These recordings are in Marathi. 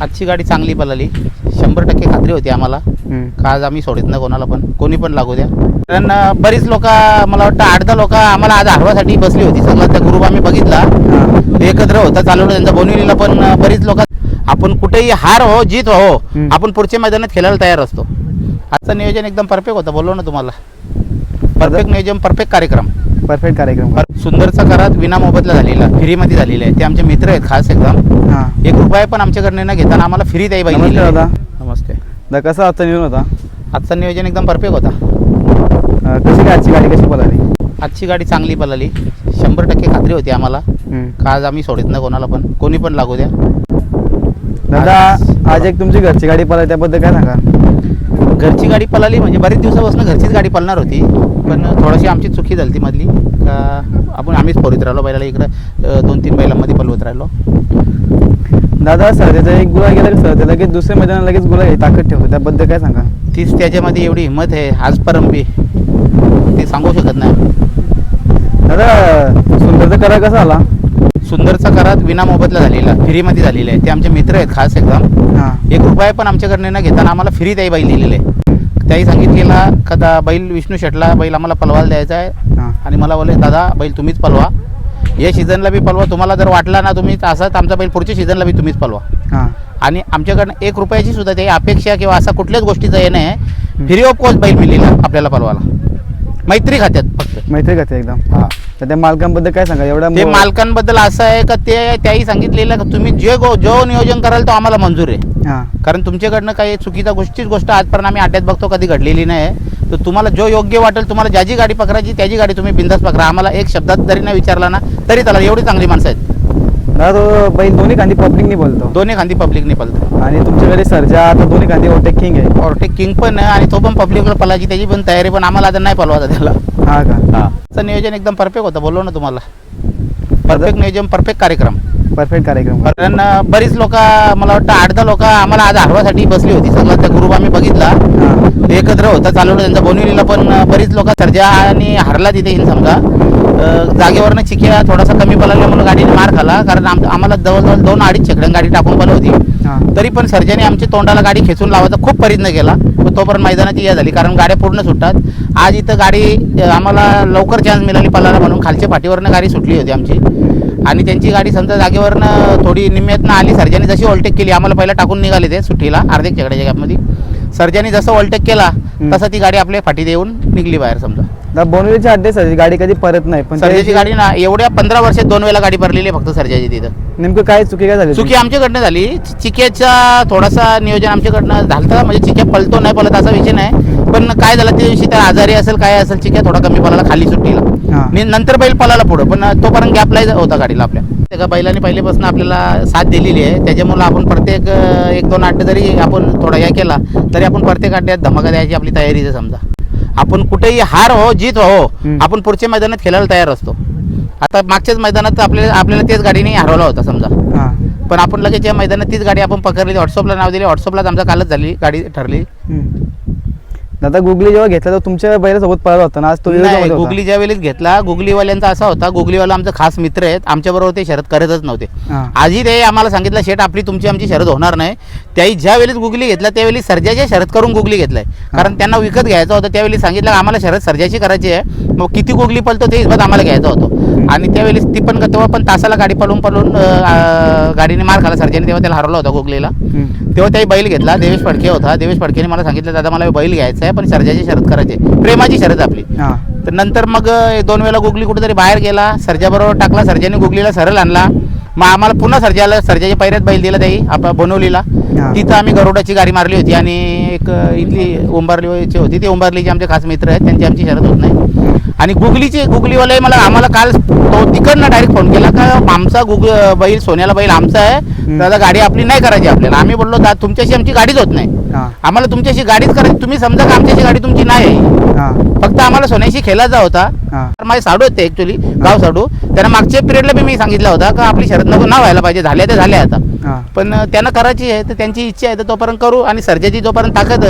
आजची गाडी चांगली पळाली. शंभर टक्के खात्री होती आम्हाला. का आज आम्ही सोडित ना कोणाला पण. कोणी पण लागू द्या. कारण बरीच लोक मला वाटतं आठ दहा लोक आम्हाला आज हरवासाठी बसली होती. सगळा त्या ग्रुप आम्ही बघितला. हा. एकत्र होता चालवलं त्यांचा. बोनिवलीला पण बरीच लोक आपण कुठेही हार हो जीत हो हम्म. आपण पुढच्या मैदानात खेळायला तयार असतो. आजचं नियोजन एकदम परफेक्ट होतं. बोललो ना तुम्हाला. परफेक्ट नियोजन परफेक्ट कार्यक्रम. परफेक्ट कार्यक्रम सुंदरचा करात विना मोबदला झालेला फ्रीमध्ये झालेला आहे. ते आमचे मित्र आहेत खास एकदम. हा. एक रुपया पण आमच्याकडनं न घेताना आम्हाला फ्री नमस्कार पाहिजे दादा. नमस्ते. दादा कसा आजचा नियोजन होता? आजचं नियोजन एकदम परफेक्ट होता. अं, कशी काय आजची गाडी कशी पळाली? आजची गाडी चांगली पळाली. शंभर टक्के खात्री होती आम्हाला. हम्म. का आज आम्ही सोडित ना कोणाला पण. कोणी पण लागू द्या. दादा आज एक तुमची घरची गाडी पळाली त्याबद्दल काय सांगा घरची गाडी पळाली म्हणजे बरेच दिवसापासून घरचीच गाडी पळणार होती पण थोडीशी आमची चुकी झाली ती मधली. का आपण आम्हीच पोरीत राहिलो बैलाला इकडं दोन तीन बैलांमध्ये पळवत राहिलो. दादा सरजेचा एक गुला गेला सर लगेच दुसऱ्या मैदानात लगेच गुला घ्यायची ताकद ठेवतो त्याबद्दल काय सांगा? तीच त्याच्यामध्ये एवढी हिंमत आहे आज परंबी ते सांगू शकत नाही. दादा सुंदरचा करा कसा आला? सुंदरचा करात विना मोबदला झालेला फ्रीमध्ये झालेला आहे. ते आमचे मित्र आहेत खास एकदम. हा. एक रुपया पण आमच्याकडनं न घेताना आम्हाला फ्री त्याही बैल दिलेलं. आहे त्याही सांगितलेला कदा बैल विष्णू शेटला बैल आम्हाला पलवायला द्यायचा आहे आणि मला बोलले दादा बैल तुम्हीच पलवा. या सीझनला बी पलवा. तुम्हाला जर वाटला ना तुम्ही असाच आमचा बैल पुढच्या सीझनला बी तुम्हीच पलवा. हा. आणि आमच्याकडनं एक रुपयाची सुद्धा ते अपेक्षा किंवा असा कुठल्याच गोष्टीचं हे नाही फ्री ऑफ कॉस्ट बैल मिळलेला आपल्याला पलवाला मैत्री खात्यात फक्त. मैत्री करते एकदम. हा. तर त्या मालकांबद्दल काय सांगा एवढा ते मालकांबद्दल असं आहे का ते त्याही सांगितलेलं का? तुम्ही जे गो जो नियोजन कराल तो आम्हाला मंजूर आहे. हा. कारण तुमच्याकडनं काही चुकीचा गोष्टीच गोष्ट आजपर्यंत आम्ही अड्ड्यात बघतो कधी घडलेली नाही तर तुम्हाला जो योग्य वाटेल तुम्हाला ज्याची गाडी पकडायची त्याची गाडी तुम्ही बिंदास पकडा. आम्हाला एक शब्दात जरी नाही विचारला ना तरी त्याला एवढी चांगली माणसं आहेत. दादा तो बैल दोन्ही खांदी पब्लिकनी बोलतो. दोन्ही खांदी पब्लिकने पलतो आणि तुमच्याकडे सरजा आता दोन्ही खांदी ओटेक किंग आहे. ऑर्टेक किंग पण आहे आणि तो पण पब्लिकला पलाची त्याची पण तयारी पण आम्हाला आता नाही पलवायचा त्याला. हा का? हा. नियोजन एकदम परफेक्ट होतं बोललो ना तुम्हाला. परफेक्ट नियोजन परफेक्ट कार्यक्रम. परफेक्ट कार्यक्रम. कारण बरीच लोक मला वाटतं आठ दहा लोक आम्हाला आज हरवासाठी बसली होती. सगळा त्या ग्रुप आम्ही बघितला. एकत्र होता चालवलं त्यांचा बोनिवलीला पण बरीच लोक सर्जा आणि हरला तिथे येईल समजा. जागेवरनं चिक्या थोडासा कमी पळाल्यामुळे गाडीने मार खाला कारण आम आम्हाला जवळजवळ दोन अडीच छकड्यां गाडी टाकून पळवली होती. तरी पण सर्जाने आमच्या तोंडाला गाडी खेचून लावायचा खूप प्रयत्न केला. तोपर्यंत मैदानाची या झाली. कारण गाड्या पूर्ण सुटतात. आज इथं गाडी आम्हाला लवकर चान्स मिळाली पळायला म्हणून. खालच्या पाठीवरनं गाडी सुटली होती आमची. आणि त्यांची गाडी समजा जागेवरनं थोडी निम्म्यातनं आली. सर्जाने जशी ओव्हरटेक केली आम्हाला पहिला टाकून निघाले ते सुट्टीला अर्ध्या चकड्याच्या गॅपमध्ये सर्जाने जसं ओव्हरटेक केला. तसं ती गाडी आपल्या फाटी देऊन निघली बाहेर समजा. बोनवलीचे अड्डे सर गाडी कधी परत नाही पण सर्जाची गाडी ना एवढ्या पंधरा वर्षात दोन वेळेला गाडी भरलेली आहे फक्त सर्जाची तिथं. नेमकं काय चुकी काय झाली? चुकी आमच्याकडनं झाली. चिक्याचा थोडासा नियोजन आमच्याकडनं झालं म्हणजे चिक्या पलतो नाही पलत असा विषय नाही. पण काय झालं त्या दिवशी त्या आजारी असेल काय असेल चिक्या थोडा कमी पळाला खाली सुट्टीला. आणि नंतर बैल पळाला पुढं पण तोपर्यंत गॅपला होता गाडीला आपल्या. एका बैलाने पहिल्यापासून आपल्याला साथ दिलेली आहे. त्याच्यामुळे आपण प्रत्येक एक दोन अड्डे जरी आपण थोडा या केला तरी आपण प्रत्येक अड्ड्यात धमाका द्यायची आपली तयारी आहे समजा. आपण कुठेही हार हो जीत हो. आपण पुढच्या मैदानात खेळायला तयार असतो आता मागच्याच मैदानात आपल्याला आपल्याला तेच गाडीने हरवला होता समजा पण आपण लगेच या मैदानात तीच गाडी आपण पकडली व्हॉट्सअपला नाव दिले व्हॉट्सअपलाच आमचा कालच झाली गाडी ठरली. दादा गुगली जेव्हा घेतला तर तुमच्या बैलासोबत पळत होता ना? आज तो नाही विरोधामध्ये होता. गुगली ज्या वेळेस घेतला गुगलीवाल्यांचा असा होता गुगलीवाला आमचे खास मित्र आहेत आमच्याबरोबर ते शरद करतच नव्हते. हा. आजही ते आम्हाला सांगितलं शेट आपली तुमची आमची शरद होणार नाही. त्याही ज्या वेळेस गुगली घेतला त्यावेळी सर्जाच्या शरद करून गुगली घेतलाय. कारण त्यांना विकत घ्यायचं होतं त्यावेळी सांगितलं आम्हाला शरद सर्जाची करायची आहे. मग किती गुगली पळतो ते हिशोबात आम्हाला घ्यायचा होतो. आणि त्यावेळेस ती पण तेव्हा पण तासाला गाडी पळून पळून गाडीने मार खाला सर्जाने तेव्हा त्याला हरवला होता गुगलीला. तेव्हा त्याही बैल घेतला. देवेश फडके होता. देवेश फडकेने मला सांगितलं दादा मला बैल घ्यायचा आहे पण सर्जाची शरद करायची. प्रेमाची शरद आपली. तर नंतर मग दोन वेळा गुगली कुठेतरी बाहेर गेला. सर्जाबरोबर टाकला. सर्जाने गुगलीला सरळ आणला. मग आम्हाला पुन्हा सर्जाला सर्जाच्या पैऱ्यात बैल दिला त्याही आपण बनवलीला. तिथं आम्ही गरुडाची गाडी मारली होती आणि एक इथली उंबारलीची होती. ती उंबारलीचे आमचे खास मित्र आहेत. त्यांची आमची शरद होत नाही. आणि गुगलीचे गुगलीवाले मला आम्हाला काल तो तिकडनं डायरेक्ट फोन केला का आमचा गुग बैल सोन्याला बैल आमचा आहे. दादा गाडी आपली नाही करायची आपल्याला. आम्ही बोललो दा तुमच्याशी आमची गाडीच होत नाही. आम्हाला तुमच्याशी गाडीच करायची तुम्ही समजा का आमच्याशी गाडी तुमची नाही आहे? फक्त आम्हाला सोन्याशी खेळायचा होता. तर माझे साडू होते ऍक्च्युली गाव साडू. त्यांना मागच्या पिरियडला बी मी सांगितलं होता का आपली शरद नको ना व्हायला पाहिजे. झाल्या ते झाल्या आता. पण त्यांना करायची आहे तर त्यांची इच्छा आहे तर तोपर्यंत करू आणि सर्जाची जोपर्यंत ताकद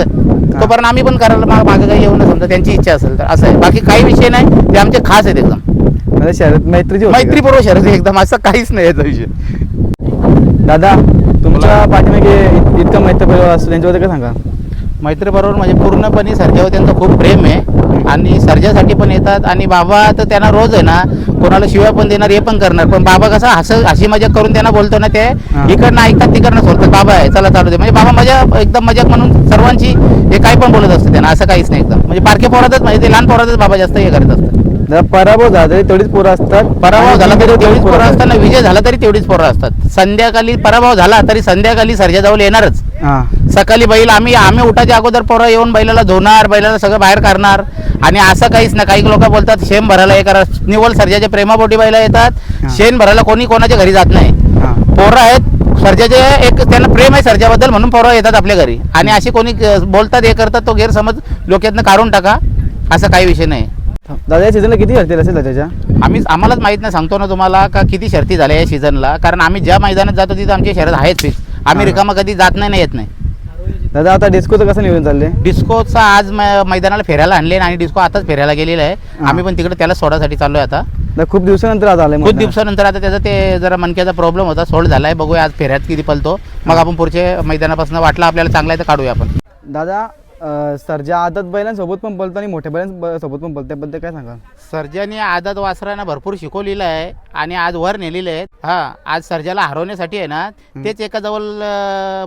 तोपर्यंत आम्ही पण करायला मागं काही येऊ ना समजा त्यांची इच्छा असेल तर. असं आहे. बाकी काही विषय नाही ते आमचे खास आहेत एकदम. शरद मैत्रीची का? मैत्रीपूर्व शरद एकदम असं काहीच नाही याचा विषय. दादा तुमच्या पाठीमागे इत- इतका मैत्र परिवार असतो त्यांच्याबद्दल काय सांगा? मैत्रीबरोबर म्हणजे पूर्णपणे सर्जावर त्यांचं खूप प्रेम आहे. आणि सर्जासाठी पण येतात. आणि बाबा तर त्यांना रोज आहे ना कोणाला शिव्या पण देणार हे पण करणार. पण बाबा कसा हस हसी मजाक करून त्यांना बोलतो ना ते. इकडनं ऐकतात तिकडनं सोडतात. बाबा आहे चला चालू दे. म्हणजे बाबा मजा एकदम मजाक म्हणून सर्वांची हे काही पण बोलत असतं त्यांना असं काहीच नाही एकदम. म्हणजे बारके पोरातच म्हणजे ते लहान पोरातच बाबा जास्त हे करत असतात. पराभव झाला तरी तेवढीच पोरं असतात. पराभव झाला तरी तेवढीच पोरं असतात. असतात. विजय झाला तरी तेवढीच पोरं असतात. संध्याकाळी पराभव झाला तरी संध्याकाळी सर्जाजवळ येणारच. सकाळी बैल आम्ही आम्ही उठाच्या अगोदर पोरं येऊन बैलाला धुणार बैलाला सगळं बाहेर काढणार. आणि असं काहीच ना काही लोक बोलतात शेण भरायला हे करा. निवल सर्जाच्या प्रेमापोटी बैला येतात. शेण भरायला कोणी कोणाच्या घरी जात नाही. पोरं आहेत सर्जाचे एक त्यांना प्रेम आहे सर्जाबद्दल म्हणून पोरं येतात आपल्या घरी. आणि असे कोणी बोलतात हे करतात तो गैरसमज लोकांना काढून टाका. असा काही विषय नाही. दादा या सीझनला किती घडतील असेल त्याच्या? आम्ही आम्हालाच माहीत नाही सांगतो ना तुम्हाला का किती शर्ती झाल्या या सीझनला कारण आम्ही ज्या मैदानात जातो तिथं आमची शर्यत आहेच फिक्स आम्ही. रिकामा कधी जात नाही ना येत नाही दादा आता डिस्कोचं कसं नियोजन चाललंय डिस्कोचा आज म- मैदानाला फिरायला आणले आणि डिस्को आताच फिरायला गेलेला आहे. आम्ही पण तिकडे त्याला सोडासाठी चाललोय आता दादा, खूप दिवसानंतर आज आलंय खूप. दिवसानंतर आता त्याचा ते जरा मनक्याचा प्रॉब्लेम होता सोड झालाय बघूया आज फेऱ्यात किती पलतो मग आपण पुढच्या मैदानापासून वाटला आपल्याला चांगला आहे तर काढूया आपण दादा सर्जा आदत बैलांसोबत पण पळतो आणि मोठ्या बैलांसोबत पण पळतो त्याबद्दल काय सांगा सर्जाने आदत वासरानं भरपूर शिकवलेलं आहे आणि आज वर नेलेले आहेत. हा आज सर्जाला हरवण्यासाठी आहे ना तेच एका जवळ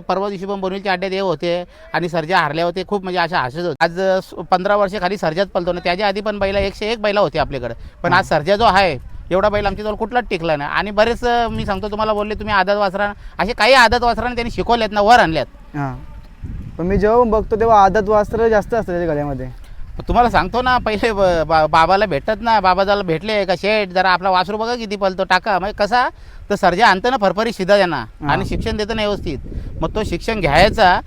परवा दिवशी पण बोनिलच्या अड्ड्यात हे होते आणि सर्जा हारले होते. खूप म्हणजे अशा हसत होते. आज पंधरा वर्ष खाली सर्जाच पलतो ना त्याच्या आधी पण बैला एकशे एक बैला होते आपल्याकडे. पण आज सर्जा जो आहे एवढा बैल आमच्याजवळ कुठलाच टिकला नाही. आणि बरेच मी सांगतो तुम्हाला बोलले तुम्ही आदत वासरा असे काही आदत वासराने त्यांनी शिकवलेत ना वर आणल्यात. पण मी जेव्हा बघतो तेव्हा आदत वास्त्र जास्त असतं त्याच्या गळ्यामध्ये. तुम्हाला सांगतो ना पहिले ब- बाबाला भेटत ना बाबा जरा भेटले का शेठ जरा आपला वासरू बघा किती पलतो टाका. म्हणजे कसा? तर सर्जा आणतं ना फरफरी शिदा त्यांना. आणि शिक्षण देतं ना व्यवस्थित. मग तो शिक्षण घ्यायचा.